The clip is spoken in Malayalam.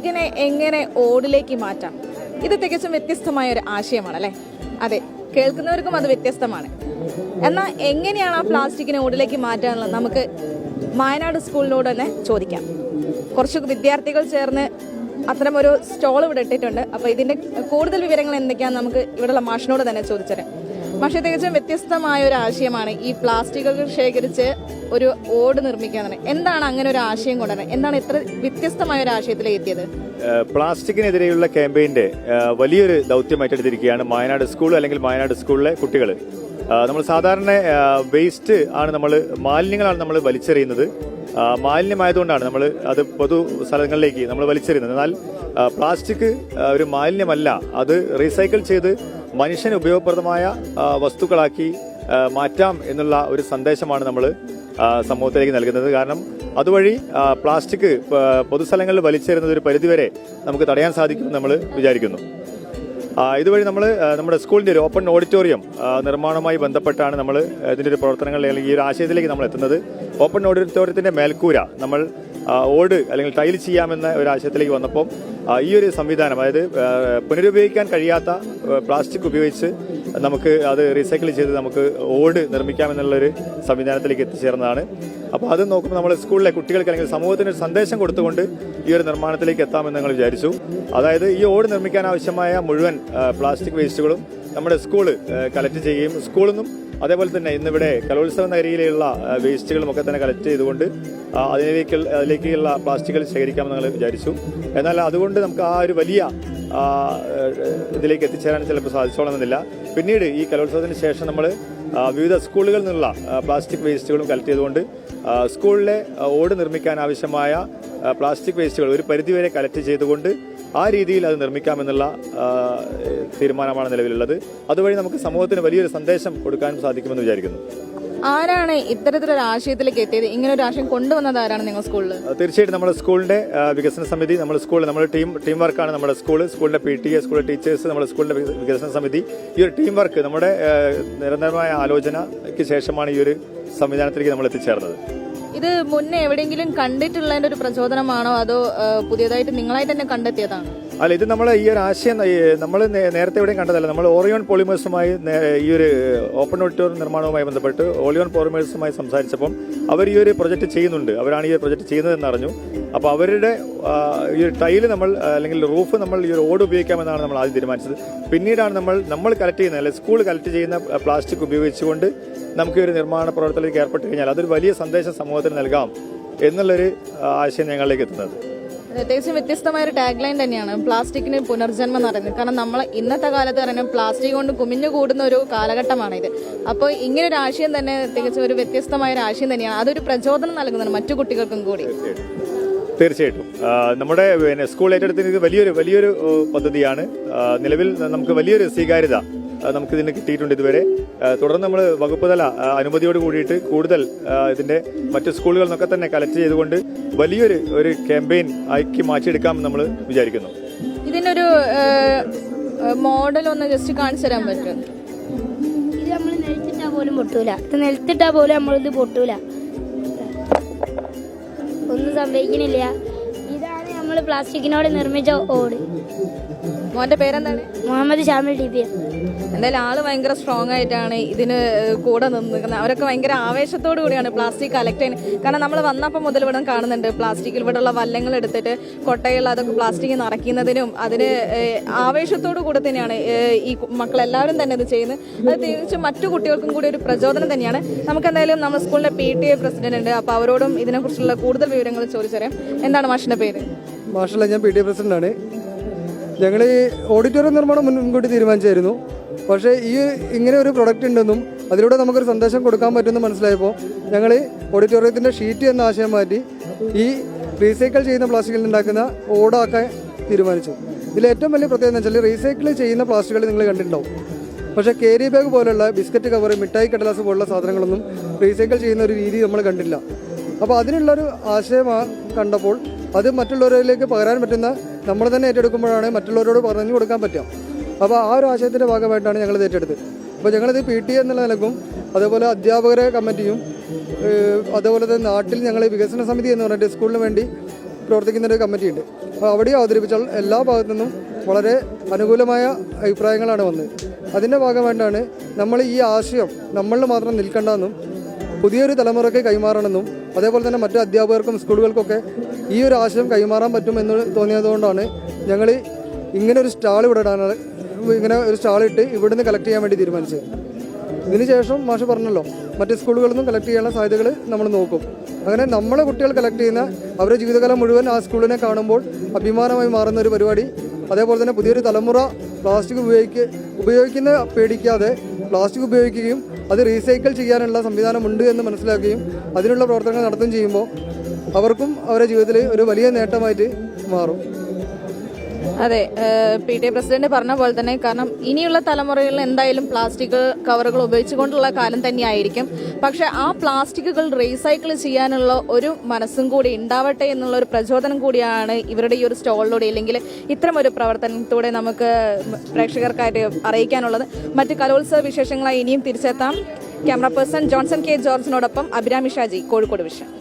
പ്ലാസ്റ്റിക്കിനെ എങ്ങനെ ഓടിലേക്ക് മാറ്റാം? ഇത് തികച്ചും വ്യത്യസ്തമായ ഒരു ആശയമാണ് അല്ലേ? അതെ കേൾക്കുന്നവർക്കും അത് വ്യത്യസ്തമാണ്. എന്നാൽ എങ്ങനെയാണ് ആ പ്ലാസ്റ്റിക്കിനെ ഓടിലേക്ക് മാറ്റാനുള്ളത്? നമുക്ക് വയനാട് സ്കൂളിനോട് തന്നെ ചോദിക്കാം. കുറച്ച് വിദ്യാർത്ഥികൾ ചേർന്ന് അത്തരം ഒരു സ്റ്റോൾ ഇവിടെ ഇട്ടിട്ടുണ്ട്. അപ്പോൾ ഇതിന്റെ കൂടുതൽ വിവരങ്ങൾ എന്തൊക്കെയാണെന്ന് നമുക്ക് ഇവിടെയുള്ള മാഷിനോട് തന്നെ ചോദിച്ചത് പക്ഷേ തികച്ചും വ്യത്യസ്തമായ ഒരു ആശയമാണ് ഈ പ്ലാസ്റ്റിക്കുകൾ ശേഖരിച്ച് ഒരു ഓട് നിർമ്മിക്കാൻ എന്നുള്ളത് എന്താണ് അങ്ങനെ ഒരു ആശയം കൊണ്ടുവരുന്നത്? എന്താണ് ഇത്ര വ്യത്യസ്തമായ ഒരു ആശയത്തിലേക്ക് എത്തിയത്? പ്ലാസ്റ്റിക്കിനെതിരെയുള്ള ക്യാമ്പയിന്റെ വലിയൊരു ദൗത്യം ഏറ്റെടുത്തിരിക്കുകയാണ് മായനാട് സ്കൂൾ അല്ലെങ്കിൽ മായനാട് സ്കൂളിലെ കുട്ടികൾ. നമ്മൾ സാധാരണ വേസ്റ്റ് ആണ് നമ്മൾ മാലിന്യങ്ങളാണ് നമ്മൾ വലിച്ചെറിയുന്നത്. മാലിന്യമായതുകൊണ്ടാണ് നമ്മൾ അത് പൊതു സ്ഥലങ്ങളിലേക്ക് നമ്മൾ വലിച്ചെറിയുന്നത്. എന്നാൽ പ്ലാസ്റ്റിക് ഒരു മാലിന്യമല്ല. അത് റീസൈക്കിൾ ചെയ്ത് മനുഷ്യന് ഉപയോഗപ്രദമായ വസ്തുക്കളാക്കി മാറ്റാം എന്നുള്ള ഒരു സന്ദേശമാണ് നമ്മൾ സമൂഹത്തിലേക്ക് നൽകുന്നത്. കാരണം അതുവഴി പ്ലാസ്റ്റിക് പൊതുസ്ഥലങ്ങളിൽ വലിച്ചെറിയുന്നത് ഒരു പരിധിവരെ നമുക്ക് തടയാൻ സാധിക്കും നമ്മൾ വിചാരിക്കുന്നു. ഇതുവഴി നമ്മൾ നമ്മുടെ സ്കൂളിന്റെ ഒരു ഓപ്പൺ ഓഡിറ്റോറിയം നിർമ്മാണവുമായി ബന്ധപ്പെട്ടാണ് നമ്മൾ ഇതിന്റെ ഒരു പ്രവർത്തനങ്ങൾ അല്ലെങ്കിൽ ഈ ഒരു ആശയത്തിലേക്ക് നമ്മൾ എത്തുന്നത്. ഓപ്പൺ ഓഡിറ്റോറിയത്തിന്റെ മേൽക്കൂര നമ്മൾ ഓട് അല്ലെങ്കിൽ ടൈൽ ചെയ്യാമെന്ന ഒരു ആശയത്തിലേക്ക് വന്നപ്പോൾ ഈ ഒരു സംവിധാനം അതായത് പുനരുപയോഗിക്കാൻ കഴിയാത്ത പ്ലാസ്റ്റിക് ഉപയോഗിച്ച് നമുക്ക് അത് റീസൈക്കിൾ ചെയ്ത് നമുക്ക് ഓട് നിർമ്മിക്കാമെന്നുള്ളൊരു സംവിധാനത്തിലേക്ക് എത്തിച്ചേർന്നതാണ്. അപ്പോൾ അത് നോക്കുമ്പോൾ നമ്മൾ സ്കൂളിലെ കുട്ടികൾക്ക് അല്ലെങ്കിൽ സമൂഹത്തിന് ഒരു സന്ദേശം കൊടുത്തുകൊണ്ട് ഈ ഒരു നിർമ്മാണത്തിലേക്ക് എത്താമെന്ന് ഞങ്ങൾ വിചാരിച്ചു. അതായത് ഈ ഓട് നിർമ്മിക്കാൻ ആവശ്യമായ മുഴുവൻ പ്ലാസ്റ്റിക് വേസ്റ്റുകളും നമ്മുടെ സ്കൂൾ കളക്ട് ചെയ്യുകയും സ്കൂളിൽ നിന്നും അതേപോലെ തന്നെ ഇന്നിവിടെ കലോത്സവ നഗരിയിലുള്ള ആ, വേസ്റ്റുകളും ഒക്കെ തന്നെ കളക്ട് ചെയ്തുകൊണ്ട് അതിലേക്ക് അതിലേക്കുള്ള പ്ലാസ്റ്റിക്കുകൾ ശേഖരിക്കാമെന്ന് ഞങ്ങൾ വിചാരിച്ചു. എന്നാൽ അതുകൊണ്ട് നമുക്ക് ആ ഒരു വലിയ ഇതിലേക്ക് എത്തിച്ചേരാൻ ചിലപ്പോൾ സാധിച്ചോളണമെന്നില്ല. പിന്നീട് ഈ കലോത്സവത്തിന് ശേഷം നമ്മൾ വിവിധ സ്കൂളുകളിൽ നിന്നുള്ള പ്ലാസ്റ്റിക് വേസ്റ്റുകളും കളക്ട് ചെയ്തുകൊണ്ട് സ്കൂളിലെ ഓട് നിർമ്മിക്കാൻ ആവശ്യമായ പ്ലാസ്റ്റിക് വേസ്റ്റുകൾ ഒരു പരിധിവരെ കളക്ട് ചെയ്തുകൊണ്ട് ആ രീതിയിൽ അത് നിർമ്മിക്കാമെന്നുള്ള തീരുമാനമാണ് നിലവിലുള്ളത്. അതുവഴി നമുക്ക് സമൂഹത്തിന് വലിയൊരു സന്ദേശം കൊടുക്കാനും സാധിക്കുമെന്ന് വിചാരിക്കുന്നു. ആരാണ് ഇത്തരത്തിലൊരു ആശയത്തിലേക്ക് എത്തിയത്? ഇങ്ങനെ ഒരു ആശയം കൊണ്ടുവന്നത് ആരാണ് നിങ്ങൾ സ്കൂളിൽ തീർച്ചയായിട്ടും നമ്മുടെ സ്കൂളിന്റെ വികസന സമിതി നമ്മുടെ സ്കൂൾ നമ്മുടെ ടീം ടീം വർക്കാണ് നമ്മുടെ സ്കൂൾ സ്കൂളിന്റെ പി ടി എ സ്കൂളിലെ ടീച്ചേഴ്സ് നമ്മുടെ സ്കൂളിന്റെ വികസന സമിതി. ഈ ഒരു ടീം വർക്ക് നമ്മുടെ നിരന്തരമായ ആലോചനയ്ക്ക് ശേഷമാണ് ഈ ഒരു സംവിധാനത്തിലേക്ക് നമ്മൾ എത്തിച്ചേർന്നത്. ഇത് മുന്നേ എവിടെയെങ്കിലും കണ്ടിട്ടുള്ളതിന്റെ ഒരു പ്രചോദനമാണോ? അതോ പുതിയതായിട്ട് നിങ്ങളായിട്ട് തന്നെ കണ്ടെത്തിയതാണോ? അല്ല ഇത് നമ്മൾ ഈ ഒരു ആശയം നമ്മൾ നേരത്തെ എവിടെയും കണ്ടതല്ല. നമ്മൾ ഓറിയോൺ പോളിമേഴ്സുമായി ഈ ഒരു ഓപ്പൺ ഓഡിറ്റോറിയം നിർമ്മാണവുമായി ബന്ധപ്പെട്ട് ഓറിയോൺ പോളിമേഴ്സുമായി സംസാരിച്ചപ്പം അവർ ഈ ഒരു പ്രൊജക്ട് ചെയ്യുന്നുണ്ട്. അവരാണ് ഈ ഒരു പ്രൊജക്ട് ചെയ്യുന്നതെന്ന് അറിഞ്ഞു. അപ്പോൾ അവരുടെ ഈ ഒരു ടൈൽ നമ്മൾ അല്ലെങ്കിൽ റൂഫ് നമ്മൾ ഈ ഒരു ഓട് ഉപയോഗിക്കാമെന്നാണ് നമ്മൾ ആദ്യം തീരുമാനിച്ചത്. പിന്നീടാണ് നമ്മൾ നമ്മൾ കളക്ട് ചെയ്യുന്ന അല്ലെങ്കിൽ സ്കൂൾ കളക്ട് ചെയ്യുന്ന പ്ലാസ്റ്റിക് ഉപയോഗിച്ചുകൊണ്ട് നമുക്ക് ഒരു നിർമ്മാണ പ്രവർത്തനത്തിലേക്ക് ഏർപ്പെട്ട് കഴിഞ്ഞാൽ അതൊരു വലിയ സന്ദേശം സമൂഹത്തിന് നൽകാം. എന്നുള്ളൊരു ആശയം ഞങ്ങളിലേക്ക് എത്തുന്നത്. പ്രത്യേകിച്ചും വ്യത്യസ്തമായ ഒരു ടാഗ് ലൈൻ തന്നെയാണ്. പ്ലാസ്റ്റിക്കിന് പുനർജന്മം എന്ന് പറയുന്നത്. കാരണം നമ്മൾ ഇന്നത്തെ കാലത്ത് പറയുന്നത് പ്ലാസ്റ്റിക് കൊണ്ട് കുമിഞ്ഞു കൂടുന്ന ഒരു കാലഘട്ടമാണ് ഇത് അപ്പോൾ ഇങ്ങനെ ഒരു ആശയം തന്നെ തികച്ചും ഒരു വ്യത്യസ്തമായ ഒരു ആശയം തന്നെയാണ്. അതൊരു പ്രചോദനം നൽകുന്നുണ്ട് മറ്റു കുട്ടികൾക്കും കൂടി. തീർച്ചയായിട്ടും. നമ്മുടെ പിന്നെ സ്കൂൾ ഏറ്റെടുത്തിന് ഇത് വലിയൊരു വലിയൊരു പദ്ധതിയാണ്. നിലവിൽ നമുക്ക് വലിയൊരു സ്വീകാര്യത നമുക്കിതിന് കിട്ടിയിട്ടുണ്ട് ഇതുവരെ. തുടർന്ന് നമ്മൾ വകുപ്പ് തല അനുമതിയോട് കൂടിയിട്ട് കൂടുതൽ ഇതിന്റെ ഇതിന്റെ മറ്റ് സ്കൂളുകളിൽ നിന്നൊക്കെ തന്നെ കളക്ട് ചെയ്തുകൊണ്ട് വലിയൊരു ഒരു ക്യാമ്പയിൻ ആക്കി മാറ്റിയെടുക്കാമെന്ന് നമ്മൾ വിചാരിക്കുന്നു. ഇതിനൊരു മോഡൽ ഒന്ന് ജസ്റ്റ് കാണിച്ചു തരാൻ പറ്റും ഇത് നമ്മൾ നെൽത്തിട്ടാ പോലും പൊട്ടൂല. ഇത് നെൽത്തിട്ടാ പോലും നമ്മളിത് പൊട്ടൂല. ഒന്നും സംഭവിക്കുന്നില്ല ഇതാണ് നമ്മൾ പ്ലാസ്റ്റിക്കിനോട് നിർമ്മിച്ച ഓട്. മോന്റെ പേരെന്താണ്? Muhammad Shamil T P M. എന്തായാലും ആൾ ഭയങ്കര സ്ട്രോങ് ആയിട്ടാണ് ഇതിന് കൂടെ നിന്നിരിക്കുന്നത്. അവരൊക്കെ ഭയങ്കര ആവേശത്തോടു കൂടിയാണ് പ്ലാസ്റ്റിക് കളക്ട് ചെയ്യുന്നത്. കാരണം നമ്മൾ വന്നപ്പോൾ മുതൽ ഇവിടെ കാണുന്നുണ്ട്. പ്ലാസ്റ്റിക്കിൽ ഇവിടെയുള്ള വല്ലങ്ങൾ എടുത്തിട്ട് കൊട്ടയിൽ അതൊക്കെ പ്ലാസ്റ്റിക് നിറയ്ക്കുന്നതിനും അതിന് ആവേശത്തോടു കൂടെ തന്നെയാണ് ഈ മക്കളെല്ലാവരും തന്നെ ഇത് ചെയ്യുന്നത്. അത് തിരിച്ചും മറ്റു കുട്ടികൾക്കും കൂടി ഒരു പ്രചോദനം തന്നെയാണ്. നമുക്ക് എന്തായാലും നമ്മുടെ സ്കൂളിലെ പി ടി എ പ്രസിഡന്റ് ഉണ്ട്. അപ്പോൾ അവരോടും ഇതിനെക്കുറിച്ചുള്ള കൂടുതൽ വിവരങ്ങൾ ചോദിച്ചറിയാം. എന്താണ് മാഷിന്റെ പേര്? മാഷല്ല ഞാൻ പി ടി എ പ്രസിഡന്റാണ്. ഞങ്ങൾ ഈ ഓഡിറ്റോറിയം നിർമ്മാണം മുൻ- മുൻകൂട്ടി തീരുമാനിച്ചായിരുന്നു. പക്ഷേ ഈ ഇങ്ങനെ ഒരു പ്രൊഡക്റ്റ് ഉണ്ടെന്നും അതിലൂടെ നമുക്കൊരു സന്ദേശം കൊടുക്കാൻ പറ്റുമെന്ന് മനസ്സിലായപ്പോൾ ഞങ്ങൾ ഓഡിറ്റോറിയത്തിന്റെ ഷീറ്റ് എന്ന ആശയം മാറ്റി ഈ റീസൈക്കിൾ ചെയ്യുന്ന പ്ലാസ്റ്റിക്കിൽ ഉണ്ടാക്കുന്ന ഓടാക്കാൻ തീരുമാനിച്ചു. ഇതിൽ ഏറ്റവും വലിയ പ്രത്യേകത എന്ന് വെച്ചാൽ റീസൈക്കിൾ ചെയ്യുന്ന പ്ലാസ്റ്റിക്കുകൾ നിങ്ങൾ കണ്ടിട്ടുണ്ടാവും. പക്ഷേ കേരി ബാഗ് പോലുള്ള ബിസ്ക്കറ്റ് കവർ മിഠായി കടലാസ് പോലുള്ള സാധനങ്ങളൊന്നും റീസൈക്കിൾ ചെയ്യുന്ന ഒരു രീതി നമ്മൾ കണ്ടില്ല. അപ്പോൾ അതിനുള്ളൊരു ആശയം ആ- കണ്ടപ്പോൾ അത് മറ്റുള്ളവരിലേക്ക് പകരാൻ പറ്റുന്ന നമ്മൾ തന്നെ ഏറ്റെടുക്കുമ്പോഴാണ് മറ്റുള്ളവരോട് പറഞ്ഞു കൊടുക്കാൻ പറ്റുക. അപ്പോൾ ആ ഒരു ആശയത്തിന്റെ ഭാഗമായിട്ടാണ് ഞങ്ങൾ ഏറ്റെടുത്തത്. അപ്പോൾ ഞങ്ങളിത് പി ടി എന്നുള്ള നിലക്കും അതേപോലെ അധ്യാപകരെ കമ്മിറ്റിയും അതേപോലെ തന്നെ നാട്ടിൽ ഞങ്ങൾ വികസന സമിതി എന്ന് പറഞ്ഞിട്ട് സ്കൂളിന് വേണ്ടി പ്രവർത്തിക്കുന്ന ഒരു കമ്മിറ്റിയുണ്ട് അപ്പോൾ അവിടെ അവതരിപ്പിച്ചാൽ എല്ലാ ഭാഗത്തു നിന്നും വളരെ അനുകൂലമായ അഭിപ്രായങ്ങളാണ് വന്നത്. അതിന്റെ ഭാഗമായിട്ടാണ് നമ്മൾ ഈ ആശയം നമ്മളിൽ മാത്രം നിൽക്കേണ്ടെന്നും പുതിയൊരു തലമുറയ്ക്ക് കൈമാറണമെന്നും അതേപോലെ തന്നെ മറ്റു അധ്യാപകർക്കും സ്കൂളുകൾക്കൊക്കെ ഈ ഒരു ആശയം കൈമാറാൻ പറ്റുമെന്ന് തോന്നിയതുകൊണ്ടാണ് ഞങ്ങൾ ഇങ്ങനൊരു സ്റ്റാൾ ഇവിടെ ഇടാനാണ് ഇങ്ങനെ ഒരു സ്റ്റാളിട്ട് ഇവിടുന്ന് കളക്ട് ചെയ്യാൻ വേണ്ടി തീരുമാനിച്ചത് ഇതിനുശേഷം മാഷ് പറഞ്ഞല്ലോ മറ്റ് സ്കൂളുകളിൽ നിന്നും കളക്ട് ചെയ്യാനുള്ള സാധ്യതകൾ നമ്മൾ നോക്കും. അങ്ങനെ നമ്മളെ കുട്ടികൾ കളക്ട് ചെയ്യുന്ന അവരുടെ ജീവിതകാലം മുഴുവൻ ആ സ്കൂളിനെ കാണുമ്പോൾ അഭിമാനമായി മാറുന്ന ഒരു പരിപാടി. അതേപോലെ തന്നെ പുതിയൊരു തലമുറ പ്ലാസ്റ്റിക് ഉപയോഗിക്ക ഉപയോഗിക്കുന്ന പേടിക്കാതെ പ്ലാസ്റ്റിക് ഉപയോഗിക്കുകയും അത് റീസൈക്കിൾ ചെയ്യാനുള്ള സംവിധാനമുണ്ട് എന്ന് മനസ്സിലാക്കുകയും അതിനുള്ള പ്രവർത്തനങ്ങൾ നടത്തുകയും ചെയ്യുമ്പോൾ അവർക്കും അവരുടെ ജീവിതത്തിൽ ഒരു വലിയ നേട്ടമായിട്ട് മാറും. അതെ പി ടി എ പ്രസിഡന്റ് പറഞ്ഞ പോലെ തന്നെ കാരണം ഇനിയുള്ള തലമുറകളിൽ എന്തായാലും പ്ലാസ്റ്റിക് കവറുകൾ ഉപയോഗിച്ചുകൊണ്ടുള്ള കാലം തന്നെയായിരിക്കും. പക്ഷെ ആ പ്ലാസ്റ്റിക്കുകൾ റീസൈക്കിൾ ചെയ്യാനുള്ള ഒരു മനസ്സും കൂടി ഉണ്ടാവട്ടെ എന്നുള്ള ഒരു പ്രചോദനം കൂടിയാണ് ഇവരുടെ ഈ ഒരു സ്റ്റോളിലൂടെ അല്ലെങ്കിൽ ഇത്തരം ഒരു പ്രവർത്തനത്തിലൂടെ നമുക്ക് പ്രേക്ഷകർക്കായിട്ട് അറിയിക്കാനുള്ളത്. മറ്റ് കലോത്സവ വിശേഷങ്ങളായി ഇനിയും തിരിച്ചെത്താം. ക്യാമറ പേഴ്സൺ ജോൺസൺ കെ ജോർജിനോടൊപ്പം അഭിരാമി ഷാജി കോഴിക്കോട് വിഷയം